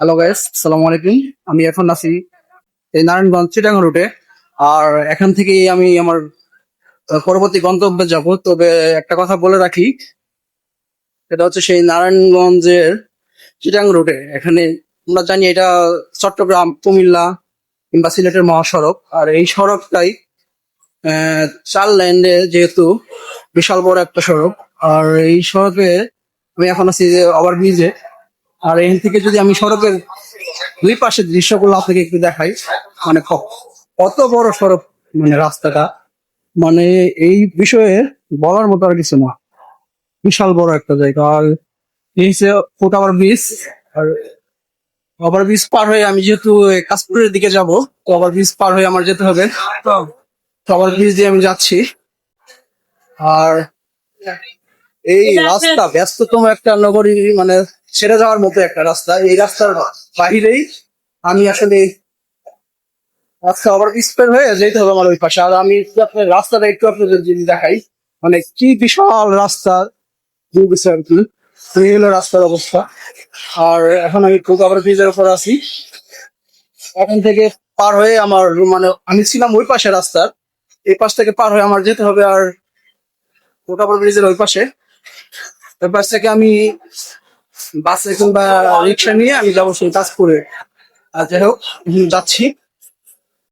Hello guys আসসালামু আলাইকুম আমি এখন আছি এই নারায়ণগঞ্জ চিটাং রুটে আর এখান থেকেই আমি আমার পরবর্তী গন্তব্যে যাব। তবে একটা কথা বলে রাখি, সেটা হচ্ছে সেই নারায়ণগঞ্জের চিটাং রুটে এখানে আমরা জানি এটা চট্টগ্রাম, কুমিল্লা কিংবা সিলেটের মহাসড়ক। আর এই সড়কটাই চার লাইনে যেহেতু বিশাল বড় একটা সড়ক। আর এই সড়কে আমি এখন আছি যে ওভারব্রিজে আর এখান থেকে যদি আমি সড়কের দুই পাশের দৃশ্যগুলো আপনাকে একটু দেখাই মানে কত বড় সড়ক মানে রাস্তাটা মানে এই বিষয়ে বলার মতো আর কিছু না। বিশাল বড় একটা জায়গা। আর এই হচ্ছে ফুট ওভার ব্রিজ। আর ওভার ব্রিজ পার হয়ে আমি যেহেতু কাশপুরের দিকে যাব, তো ওভার ব্রিজ পার হয়ে আমার যেতে হবে। তো ওভার ব্রিজ দিয়ে আমি যাচ্ছি। আর এই রাস্তা ব্যস্ততম একটা নগরী মানে ছেড়ে যাওয়ার মতো একটা রাস্তা। এই রাস্তার বাহিরেই আমি আসলে রাস্তা আবার স্পেন হয়ে যেতে হবে আমার ওই পাশে। আর আমি আপনার রাস্তাটা একটু আপনাদের যদি দেখাই। মানে কি বিশাল রাস্তা এই হলো রাস্তার অবস্থা। আর এখন আমি কোকাবার ব্রিজের উপর আছি। এখান থেকে পার হয়ে আমার মানে আমি ছিলাম ওই পাশে রাস্তার। এই পাশ থেকে পার হয়ে আমার যেতে হবে আর কোকাবার ব্রিজের ওই পাশে। পাশ থেকে আমি বাসে কিংবা রিক্সা নিয়ে আমি যাব সেই তাজপুরে। আর যাই হোক, যাচ্ছি।